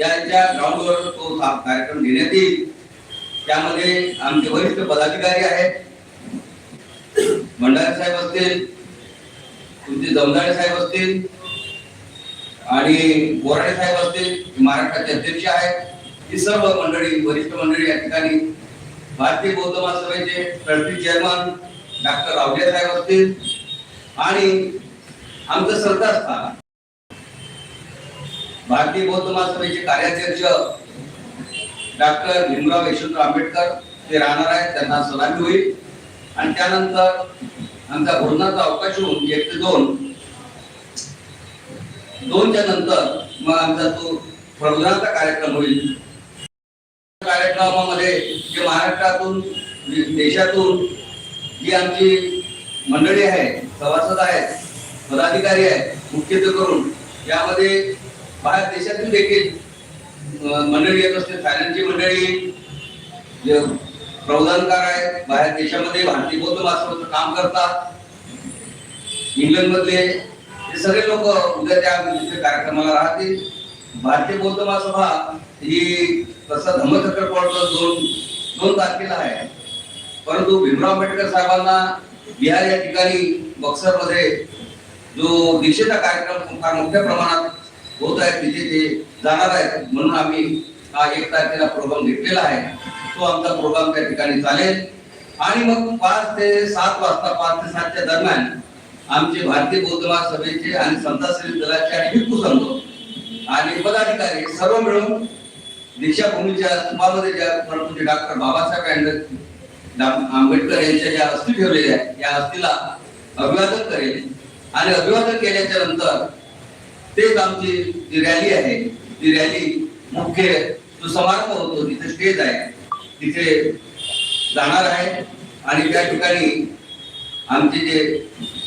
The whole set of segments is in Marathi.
यांच्या ग्राउंडवर तो कार्यक्रम घेण्यात येईल त्यामध्ये आमचे वरिष्ठ पदाधिकारी आहेत. भंडारे साहेब असतील तुमचे जमदाडे साहेब असतील आणि बोराडे साहेब असतील महाराष्ट्राचे अध्यक्ष आहेत ही सर्व मंडळी वरिष्ठ मंडळी या ठिकाणी. भारतीय बौद्ध महासभेचे ट्रस्टी चेअरमन डॉक्टर रावले साहेब असतील आणि आमचं सरदारस्थान भारतीय बौद्ध महासभेचे कार्याध्यक्ष डॉक्टर भीमराव यशवंतराव आंबेडकर ते राहणार आहेत. त्यांना सलामी होईल. आणि त्यानंतर आमचा भोजनाचा अवकाश होऊन एक ते दोन दोनच्या नंतर मग आमचा तो प्रबोधनाचा कार्यक्रम होईल. कार्यक्रमामध्ये जे महाराष्ट्रातून देशातून जी आमची मंडळी आहे सभासद आहेत पदाधिकारी आहेत मुख्यत्वे करून यामध्ये बाहेर देशातून देखील मंडळी येत असते थायलंडची मंडळी प्रवधानकार प्रबोधनकार आहेत बाहेर देशामध्ये भारतीय बौद्ध महासभेचं काम करतात. इंग्लंड मधले हे सगळे लोक उद्या त्या कार्यक्रमाला राहतील. भारतीय बौद्ध महासभा ही तसा धम्मचक्र पडतो दोन दोन तारखेला आहे. परंतु भीमराव आंबेडकर साहेबांना बिहार या ठिकाणी बक्सरमध्ये जो दीक्षेचा कार्यक्रम फार मोठ्या प्रमाणात होत आहे तिथे ते जाणार आहेत. म्हणून आम्ही हा एक तारखेला प्रोग्राम घेतलेला आहे. तो आमचा प्रोग्राम त्या ठिकाणी चालेल. आणि मग पाच ते सात वाजता पाच ते सातच्या दरम्यान आमचे भारतीय बौद्ध महासभेचे आणि संताश्री दलाचे आणि भिक्खू संघ आणि पदाधिकारी सर्व मिळून दीक्षाभूमीच्या स्तूपामध्ये ज्या परंतु डॉक्टर बाबासाहेब आंबेडकर आंबेडकर यांच्या ज्या अस्थी ठेवलेल्या आहेत या अस्थीला अभिवादन करेल. आणि अभिवादन केल्याच्यानंतर तेच आमची जी रॅली आहे ती रॅली मुख्य जो समारंभ होतो तिथे स्टेज आहे तिथे जाणार आहे. आणि त्या ठिकाणी आमचे जे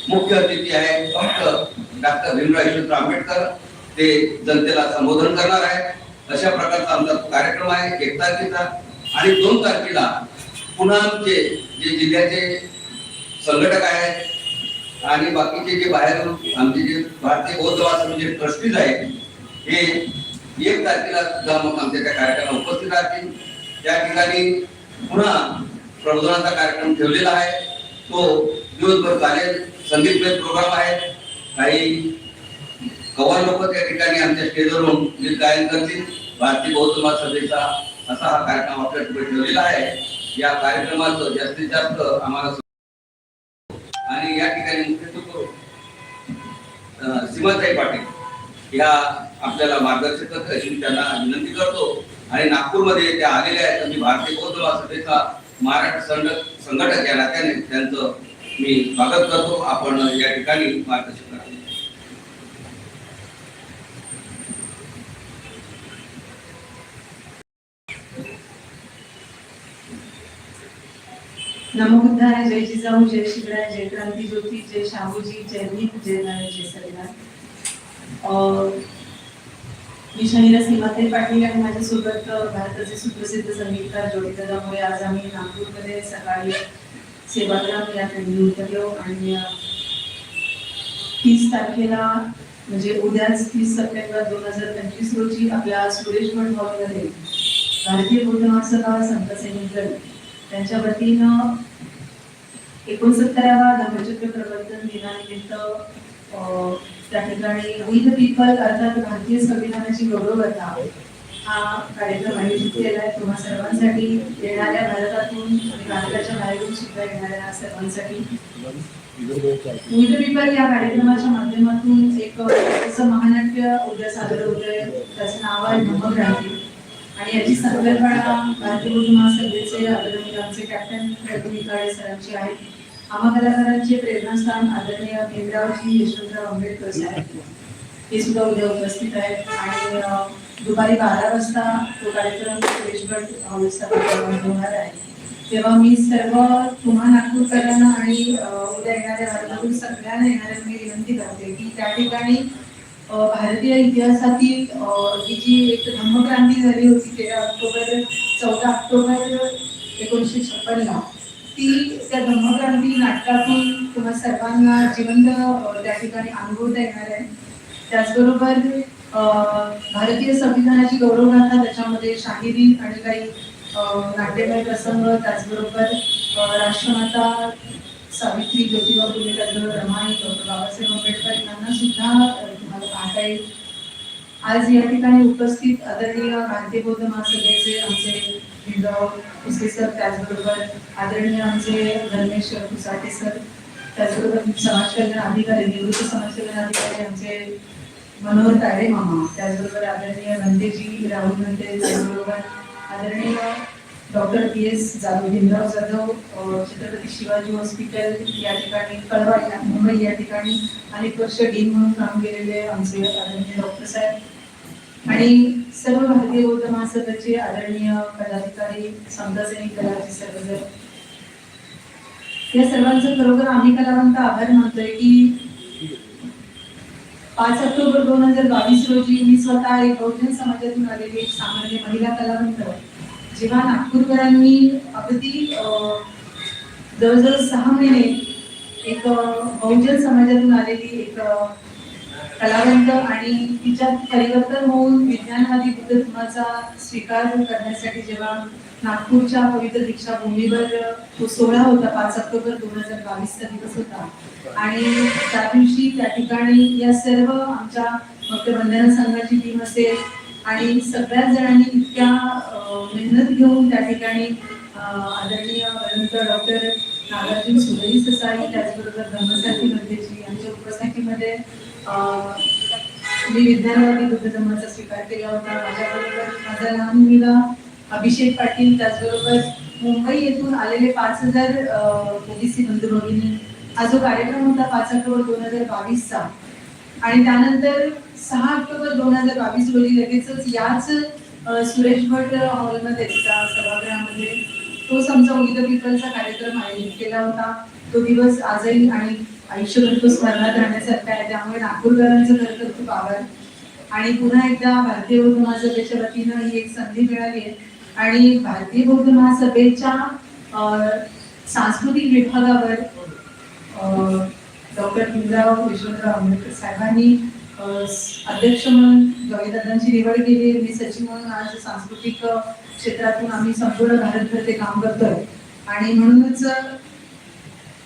मुख्य अतिथी आहेत डॉक्टर डॉक्टर भीमराव यशवंतराव आंबेडकर ते जनतेला संबोधन करणार आहेत. अशा प्रकारचा आमचा कार्यक्रम आहे एक तारखेचा. आणि दोन तारखेला पुन्हा आमचे जे जिल्ह्याचे संघटक आहेत आणि बाकीचे जे बाहेरून आमचे जे भारतीय बौद्ध म्हणजे ट्रस्टीज आहेत हे एक तारखेला सुद्धा मग आमच्या त्या कार्यक्रमाला उपस्थित राहतील. त्या ठिकाणी पुन्हा प्रबोधनाचा कार्यक्रम ठेवलेला आहे. तो दिवसभर चालेल. संगीतमय प्रोग्राम आहे. काही कव्वाल लोक त्या ठिकाणी आमच्या स्टेजवरून गीत गायन करतील. भारतीय बौद्ध महासभेचा असा हा कार्यक्रम आपल्या ठेवलेला आहे. या कार्यक्रमाचं जास्तीत जास्त आम्हाला सीमाताई पाटील. या आपल्याला मार्गदर्शक अशी मी त्यांना विनंती करतो. आणि नागपूरमध्ये त्या आलेल्या आहेत. मी भारतीय बौद्ध महासभेचा महाराष्ट्र संघ- संघटक या नात्याने त्यांचं मी स्वागत करतो. आपण या ठिकाणी मार्गदर्शन करा. नमो जय जिजाऊ जय शिवराय. जय क्रांती ज्योती. जय शाहूजी जय नीत जय नारायण. जय सरदार मी शनिरा सीमाते पाटील आणि माझ्यासोबत भारताचे सुप्रसिद्ध संगीतकार ज्योतिदादा आज आम्ही नागपूरमध्ये सकाळी सेवाग्राम या ठिकाणी उतरलो आणि तीस तारखेला म्हणजे उद्याच तीस सप्टेंबर दोन हजार पंचवीस रोजी आपल्या सुरेश भट हॉलमध्ये भारतीय बौद्ध महासभा संत सैनिक त्यांच्या वतीनं एकोणसत्तरावा धम्मचक्र प्रवर्तन दिनानिमित्त अं, त्या ठिकाणी वी द पीपल अर्थात भारतीय संविधानाची गौरवता हा कार्यक्रम आयोजित केला आहे तुम्हा सर्वांसाठी येणाऱ्या भारतातून आणि भारताच्या बाहेरून सुद्धा येणाऱ्या सर्वांसाठी. वी द पीपल या कार्यक्रमाच्या माध्यमातून एक असं महानाट्य उद्या सादर होत आहे त्याचं नाव आहे धम्मक्रांती आणि याची संकल्पना भारतीय बौद्ध महासभेचे आदरणीय आमचे कॅप्टन प्रवीण निकाळे सरांची आहे. आम्हा कलाकारांचे प्रेरणास्थान आदरणीय भीमरावजी यशवंतराव आंबेडकर साहेब. हे सुद्धा उद्या उपस्थित आहेत. आणि दुपारी बारा वाजता तो कार्यक्रम सुरेश होणार आहे. तेव्हा मी सर्व तुम्हा नागपूरकरांना आणि उद्या येणाऱ्या भारतातून सगळ्यांना येणाऱ्या मी विनंती करते की त्या ठिकाणी भारतीय इतिहासातील ही जी एक धम्मक्रांती झाली होती तेरा ऑक्टोबर चौदा ऑक्टोबर एकोणीसशे छप्पनला ती त्या धम्मक्रांती नाटकातून तुम्हा सर्वांना जिवंत त्या ठिकाणी अनुभवता येणार आहे. त्याचबरोबर भारतीय संविधानाची गौरवगाथा त्याच्यामध्ये शाहिरी आणि काही नाट्यमय प्रसंग त्याचबरोबर राष्ट्रमाता सावित्री ज्योतिबा फुले त्याचबरोबर रमाई डॉक्टर बाबासाहेब आंबेडकर यांना सुद्धा तुम्हाला पाहता येईल. आज या ठिकाणी उपस्थित आदरणीय भारतीय बौद्ध महासभेचे आमचे भिमराव कुसले सर त्याचबरोबर आदरणीय आमचे धर्मेश कुसाटे सर त्याचबरोबर समाज कल्याण अधिकारी निवृत्त समाज कल्याण अधिकारी आमचे मनोहर ताडे मामा त्याचबरोबर आदरणीय नंदेजी राहुल नंदे त्याचबरोबर आदरणीय doctor P S Jadhav Bhimrao Jadhav Chhatrapati Shivaji hospital या ठिकाणी कळवा मुंबई या ठिकाणी अनेक वर्ष डीन म्हणून काम केलेले आमचे आदरणीय डॉक्टर साहेब. आणि सर्व भारतीय बौद्ध महासंघाचे आदरणीय पदाधिकारी समतासैनिक दलाचे सर्वजण. या सर्वांचं खरोखर आम्ही कलावंत आभार मानतोय की पाच ऑक्टोबर दोन हजार बावीस रोजी मी स्वतः एक बहुजन समाजातून आलेली एक सामान्य महिला कलावंत. जेव्हा नागपूरकरांनी अगदी अं, जवळजवळ सहा महिने एक बहुजन समाजातून आलेली एक कलावंत आणि तिच्यात परिवर्तन होऊन विज्ञानवादी बुद्ध धर्माचा स्वीकार करण्यासाठी जेव्हा नागपूरच्या पवित्र दीक्षाभूमीवर तो सोहळा होता पाच ऑक्टोबर दोन हजार बावीसचा दिवस होता. आणि त्या दिवशी त्या ठिकाणी या सर्व आमच्या भक्त वंदना संघाची टीम असेल आणि सगळ्याच जणांनी इतक्या मेहनत घेऊन त्या ठिकाणी आदरणीय नंतर डॉक्टर नागार्जुन सुरई ससाई त्याचबरोबर ब्रह्मसारथी मंदिरजी आमच्या उपस्थितीमध्ये मी विज्ञानावरती बुद्ध स्वीकार केला होता. माझ्याबरोबर माझा लहान मुलगा अभिषेक पाटील त्याचबरोबर मुंबई येथून आलेले पाच हजार ओबीसी बंधू भगिनी हा जो कार्यक्रम होता पाच ऑक्टोबर दोन हजार बावीसचा. आणि त्यानंतर सहा ऑक्टोबर दोन हजार बावीस रोजी लगेचच याच सुरेश भट हॉलमध्ये त्या सभागृहामध्ये तो समजा उदित पीपलचा कार्यक्रम आयोजित केला होता. तो दिवस आजही आणि आयुष्यभर तो स्मरणात राहण्यासारखा आहे त्यामुळे नागपूरकरांचं खरं तर खूप आवड. आणि पुन्हा एकदा भारतीय बौद्ध महासभेच्या वतीनं ही एक संधी मिळाली. आहे आणि भारतीय बौद्ध महासभेच्या सांस्कृतिक विभागावर डॉक्टर भीमराव यशवंतराव आंबेडकर साहेबांनी अध्यक्ष म्हणून जॉईदादांची निवड केली. आहे. मी सचिव म्हणून आज सांस्कृतिक क्षेत्रातून आम्ही संपूर्ण भारतभर ते काम करतोय. आणि म्हणूनच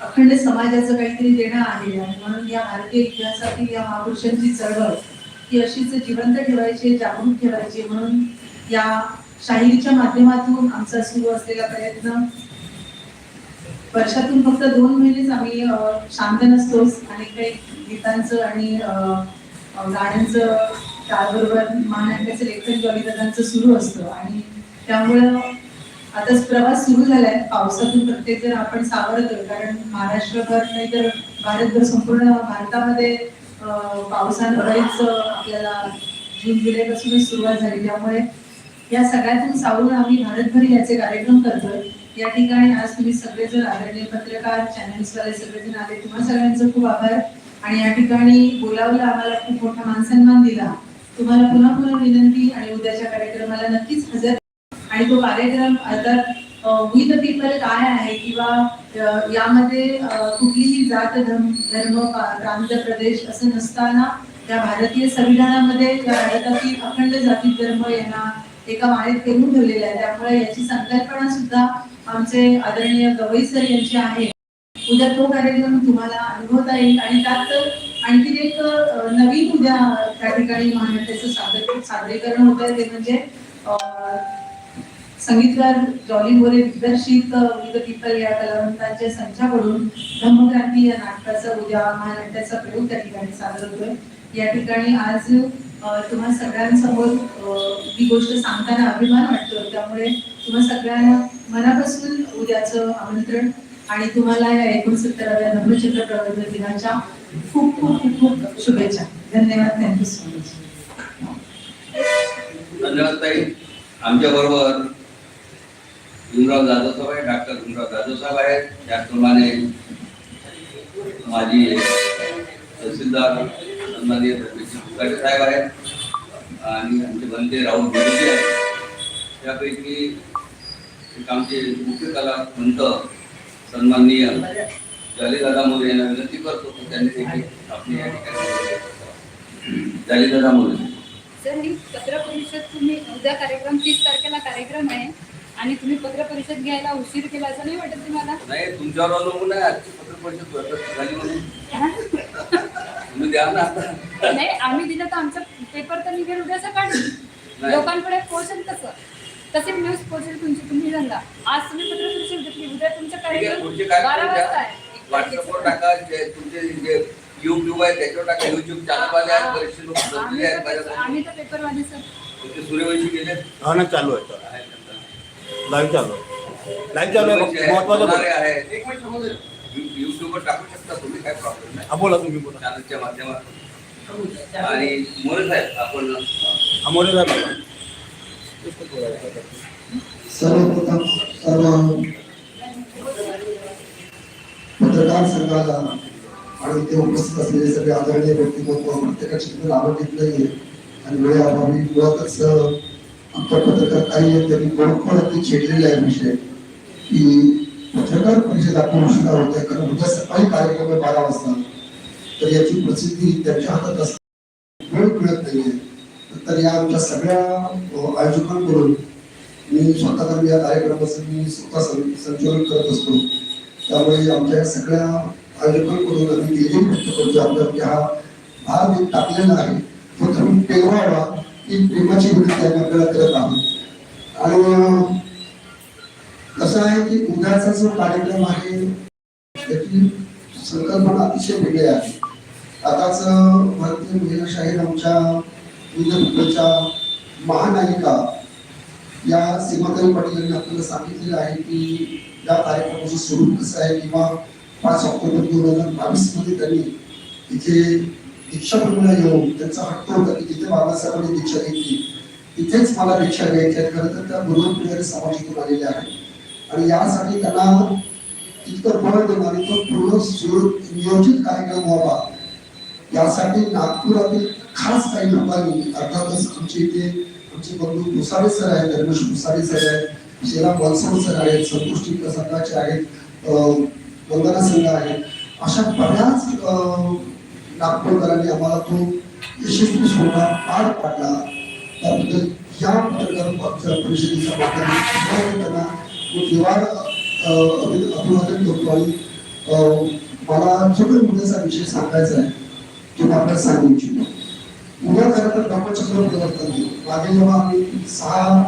अखंड समाजाचं काहीतरी देणं आहे आणि म्हणून या भारतीय इतिहासातील या महापुरुषांची चळवळ ही अशीच जिवंत ठेवायची जागरूक ठेवायची. म्हणून या शाहिरीच्या माध्यमातून आमचा सुरू असलेला प्रयत्न. वर्षातून फक्त दोन महिनेच आम्ही शांत नसतोच अनेक काही गीतांचं आणि गाण्यांचं त्याबरोबर महानाट्याचं लेखन कवितांचं सुरू असतं. आणि त्यामुळं आता प्रवास सुरू झालाय. पावसातून प्रत्येक जण आपण सावरतोय. कारण महाराष्ट्रभर नाही तर भारतभर संपूर्ण भारतामध्ये पावसानं बरेच आपल्याला जून जुलैपासूनच सुरुवात झाली. त्यामुळे या सगळ्यातून सावरून आम्ही भारतभर याचे कार्यक्रम करतोय. या ठिकाणी आज तुम्ही सगळेजण आदरणीय पत्रकार चॅनल्सवाले सगळेजण आले. तुम्हा सगळ्यांचं खूप आभार. आणि या ठिकाणी बोलावलं आम्हाला खूप मोठा मानसन्मान दिला. तुम्हाला पुन्हा पुन्हा विनंती आणि उद्याच्या कार्यक्रमाला नक्कीच हजर आणि तो कार्यक्रम आता विथ पीपल काय आहे किंवा यामध्ये कुठलीही जात धर्म धर्म प्रांत प्रदेश असं नसताना त्या भारतीय संविधानामध्ये या भारतातील अखंड जाती धर्म यांना एका माळेत पेरून ठेवलेला आहे त्यामुळे याची संकल्पना सुद्धा आमचे आदरणीय गवई सर यांची आहे. उद्या तो कार्यक्रम तुम्हाला अनुभवता येईल. आणि त्यात आणखी एक नवीन उद्या त्या ठिकाणी महाराष्ट्राचं सादर सादरीकरण होत आहे ते म्हणजे संगीतकार जॉली मोरे दिग्दर्शित विविध पीपल या कलावंतांच्या संचाकडून धम्मक्रांती या नाटकाचा उद्या महानाट्याचा प्रयोग त्या ठिकाणी सादर होतोय. या ठिकाणी आज तुम्हा सगळ्यांसमोर ही गोष्ट सांगताना अभिमान वाटतो त्यामुळे तुम्हा सगळ्यांना मनापासून उद्याचं आमंत्रण आणि तुम्हाला या एकोणसत्तराव्या नवचित्र प्रवर्धन दिनाच्या खूप खूप खूप खूप शुभेच्छा. धन्यवाद. थँक्यू सो मच धन्यवाद ताई. आमच्या बरोबर भीमराव जाधव साहेब आहेत डॉक्टर भीमराव जाधव साहेब आहेत. त्याचप्रमाणे माजी तहसीलदार सन्माननीय धर्मेश साहेब आहेत आणि आमचे बनते राहुल गुरुजी आहेत. त्यापैकी एक आमचे मुख्य कलावंत सन्माननीय जालीदादा मोरे यांना विनंती करतो की त्यांनी देखील आपली या ठिकाणी जालीदादा मोरे. सर ही पत्र परिषद तुम्ही उद्या कार्यक्रम तीस तारखेला कार्यक्रम आहे. आणि तुम्ही पत्र परिषद घ्यायला उशीर केला असं नाही वाटत तुम्हाला? नाही तुमच्यावर अवलंबून आहे. आजची पत्र परिषद झाली म्हणून. तुम्ही द्या ना. आता नाही आम्ही दिलं तर आमचं पेपर तर निघेल उद्या सकाळी नाही. लोकांकडे पोहोचेल कसं तसे न्यूज पोहोचेल तुमची तुम्ही सांगा आज तुम्ही पत्र परिषद घेतली उद्या तुमचा ठीक आहे कार्यक्रम पुढचे बारा काय वाजता आहे. व्हॉट्सअपवर. टाका तुमचे जे युट्यूब आहे त्याच्यावर टाका. युट्यूब चॅनलवाले आहेत बरेचसे लोक आम्ही तर- तर पेपरवाले सर. तुमचे सूर्यवंशी गेले हा ना चालू आहे. लाईव्ह चालू आहे. लाईव्ह चालू आहे. महत्वाचं बोला. युट्यूबवर टाकू शकता तुम्ही काय प्रॉब्लेम नाही. हा बोला तुम्ही बोला. चॅनलच्या माध्यमातून. आणि मोरे साहेब आपण अमोरे साहेब. सर्वप्रथम सर्व पत्रकार संघाला आणि इथे उपस्थित असलेले सगळे आदरणीय व्यक्तिमत्व प्रत्येकाची नावं घेतली आणि वेळेअभावी मुळातच आमच्या पत्रकार काही आहेत त्यांनी बरोबर छेडलेला छेडलेले आहे विषय. की पत्रकार परिषद आपण उशिरा होत आहे कारण उद्या सकाळी कार्यक्रम आहे बारा वाजता. तर याची प्रसिद्धी त्यांच्या हातात असते. वेळ मिळत नाहीये तर या आमच्या सगळ्या आयोजकांकडून मी स्वतः तर या कार्यक्रमाचं मी स्वतः सं- संचालन करत असतो. त्यामुळे आमच्या या सगळ्या आयोजकांकडून आम्ही दिली व्यक्त करतो. आपल्यावरती हा भार टाकलेला आहे. तो तुम्ही पेरवावा. ही प्रेमाची विनंती आम्ही आपल्याला करत आहोत. आणि कसं आहे की उद्याचा जो कार्यक्रम आहे त्याची संकल्पना अतिशय वेगळी आहे. आताच भारतीय महिला शाहीर आमच्या विद्यापीठाच्या महानायिका या सीमाताई पाटील यांनी आपल्याला सांगितलेलं आहे की या कार्यक्रमाचं स्वरूप कसं आहे किंवा पाच ऑक्टोबर दोन हजार बावीसमध्ये त्यांनी इथे दीक्षाभूमीला येऊन त्यांचा हट्ट होता की तिथे बाबासाहेबांनी दीक्षा घेतली. तिथेच मला दीक्षा घ्यायची आहे. खरं तर त्या गुरु पुजारी समाजातून आलेल्या आहेत आणि यासाठी त्यांना इतकं बळ देऊन आणि तो पूर्ण नियोजित कार्यक्रम व्हावा. यासाठी नागपुरातील खास काही लोकांनी अर्थातच आमचे इथे आमचे बंधू भुसारे सर आहेत धर्मेश भुसारे सर आहेत शेराम वलसोड सर आहेत संतोष टिपकर संघाचे आहेत अं, वंदना संघ आहेत. अशा बऱ्याच अं, नागपूरकरांनी आम्हाला तो यशस्वी सोहळा पार पाडला. त्याबद्दल या पत्रकार परिषदेच्या माध्यमातून त्यांना अभि- अभिवादन करतो आणि मला जो काही मुद्द्याचा विषय सांगायचा आहे तो मी आपल्याला सांगू इच्छितो. उद्या खरं तर धर्मचक्र परिवर्तन मागे जेव्हा आम्ही सहा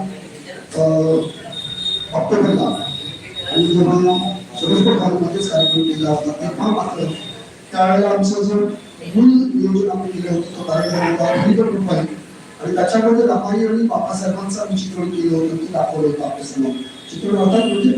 ऑक्टोबरला आणि जेव्हा सुरेशपूर कॉलेजमध्येच कार्यक्रम केला होता तेव्हा मात्र त्यावेळेला आमचं जो मूळ नियोजन आपण केलं होतं. तो कार्यक्रम होता हरिकर आणि त्याच्यामध्ये रमाई आणि बाबासाहेबांचा आम्ही चित्रण केलं होतं ते दाखवलं होतं आपल्यासमोर. चित्रण अर्थात म्हणजे